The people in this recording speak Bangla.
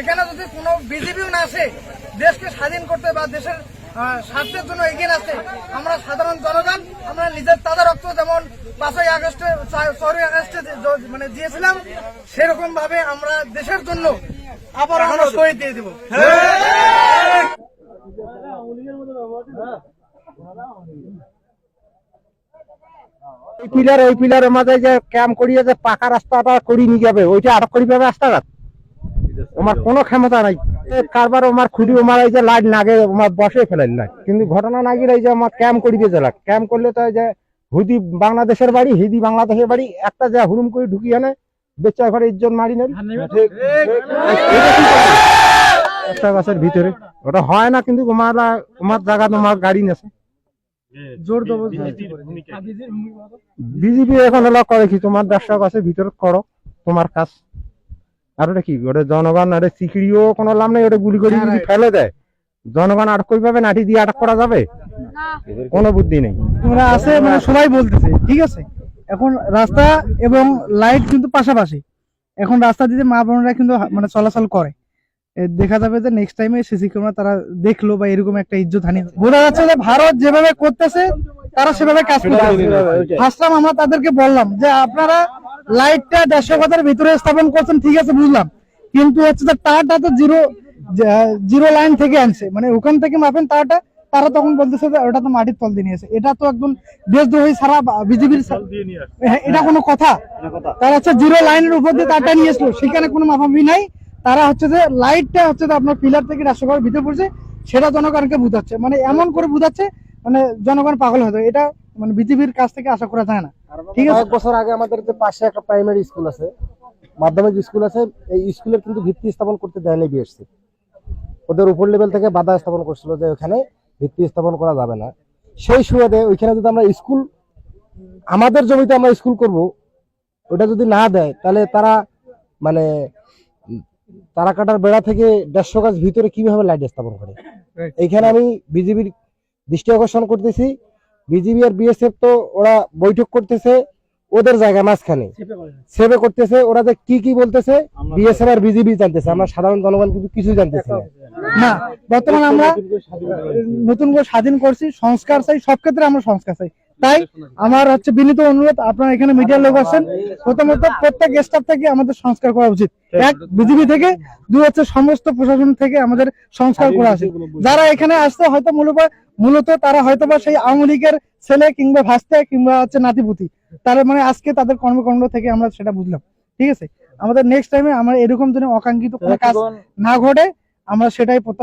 এখানে যদি কোনো বিজেপিও না আসে দেশকে স্বাধীন করতে বা দেশের স্বার্থের জন্য এগিয়ে আসে আমরা সাধারণ জনগণ আমরা নিজের তাজা রক্ত যেমন পাঁচই আগস্টে ছয়ই আগস্টে মানে দিয়েছিলাম সেরকম ভাবে আমরা দেশের জন্য আবার আমরা শহীদ দিয়ে দিব। এই পিলার ওই পিলারের মাঝে যে ক্যাম্প করিয়ে যে পাকা রাস্তাটা করি নিয়ে যাবে ওইটা আটক করি পাবে রাস্তাঘাট? আমার কোনো ক্ষমতা নাই। কারবার আমার খুঁটি আমার এই যে লাইট নাগে আমার বসে ফেলে লাইট কিন্তু ঘটনা না গেলে এই যে আমার ক্যাম্প করি দিয়ে জেলা ক্যাম্প করলে তো যে হুদি বাংলাদেশের বাড়ি হিদি বাংলাদেশের বাড়ি একটা যে হুরুম করে ঢুকিয়ে আনে বেচা ঘরে ইজ্জত মারি নেন একটা গাছের ভিতরে। ওটা হয় না কিন্তু তোমার তোমার জায়গা তোমার গাড়ি নেছে জোর বিজেপি এখন হলো করে কি তোমার ব্যবসা কাছে ভিতর করো তোমার কাজ। আর ওটা কি? ওটা জনগণ ওটা চিকড়িও কোনো লাভ নেই ওটা গুলি করে যদি ফেলে দেয়। জনগণ আটক কই পাবে? নাঠি দিয়ে আটক করা যাবে? কোনো বুদ্ধি নেই। তোমরা আছে মানে সবাই বলতেছে ঠিক আছে? এখন রাস্তা এবং লাইট কিন্তু পাশাপাশি। এখন রাস্তা দিয়ে মা বোনরা কিন্তু মানে চলাচল করে। দেখা যাবে যে নেক্সট টাইমে সিসি ক্যামেরা তারা দেখল বা এরকম একটা ইজ্জত হানি বোঝা যাচ্ছে যে ভারত যেভাবে করতেছে তারা সেভাবে কাজ করতেছে। ফার্স্ট টাইম আমরা তাদেরকে বললাম যে আপনারা লাইটটা দেড়শো কথার ভিতরে স্থাপন করছেন ঠিক আছে বুঝলাম। কিন্তু হচ্ছে যে তারটা তো জিরো জিরো লাইন থেকে আনছে। মানে ওখান থেকে মাপেন তারটা তারা তখন বলতেছে যে ওটা তো মাটির তল দিয়ে নিয়েছে এটা তো একদম দেশদ্রোহী ছাড়া বিজেপির হ্যাঁ, এটা কোনো কথা? তারা হচ্ছে জিরো লাইনের উপর দিয়ে তারটা নিয়ে এসলো সেখানে কোনো মাপামি নাই। তারা হচ্ছে যে লাইটটা হচ্ছে যে আপনার পিলার থেকে রাষ্ট্রঘরের ভিতরে পড়ছে সেটা জনগণকে বুঝাচ্ছে। মানে এমন করে বুঝাচ্ছে মানে জনগণ পাগল হয়ে যায়। এটা মানে বিজেপির কাছ থেকে আশা করা যায় না। ঠিক আছে? বছর আগে আমাদের যে পাশে একটা প্রাইমারি স্কুল আছে মাধ্যমিক স্কুল আছে এই স্কুলের কিন্তু ভিত্তি স্থাপন করতে দেয়নি বিএসসি ওদের উপর লেভেল থেকে বাধা স্থাপন করছিল যে ওখানে ভিত্তি স্থাপন করা যাবে না। সেই সুবাদে ওইখানে যদি আমরা স্কুল আমাদের জমিতে আমরা স্কুল করব ওটা যদি না দেয় তাহলে তারা মানে তারা কাটার বেড়া থেকে দেড়শো গাছ ভিতরে কীভাবে লাইট স্থাপন করে? এইখানে আমি বিজেপির দৃষ্টি আকর্ষণ করতেছি। বিজেপি আর বিএসএফ তো ওরা বৈঠক করতেছে ওদের জায়গা মাঝখানে। সেভে করতেছে ওরা যে কি কি বলতেছে বিএসএফ আর বিজেপি জানতেছে আমরা সাধারণ জনগণ কিন্তু কিছু জানতেছি না। না বর্তমানে আমরা নতুন করে স্বাধীন করছি সংস্কার চাই সব ক্ষেত্রে আমরা সংস্কার চাই। তাই আমার হচ্ছে বিনীত অনুরোধ আপনারা এখানে মিডিয়ার লোক আছেন প্রথমত প্রত্যেক স্টাফ থেকে আমাদের সংস্কার করা উচিত। এক বিজেপি থেকে দুই হচ্ছে সমস্ত প্রশাসন থেকে আমাদের সংস্কার করা উচিত যারা এখানে আসছে হয়তো মূলত মূলত তারা হয়তো বা সেই আওয়ামী লীগের ছেলে কিংবা ভাস্তে কিংবা হচ্ছে নাতিপুতি। তারা মানে আজকে তাদের কর্মকাণ্ড থেকে আমরা সেটা বুঝলাম। ঠিক আছে? আমাদের নেক্সট টাইমে আমরা এরকম যেন অকাঙ্ক্ষিত কোনো কাজ না ঘটে আমরা সেটাই প্রত্যাশা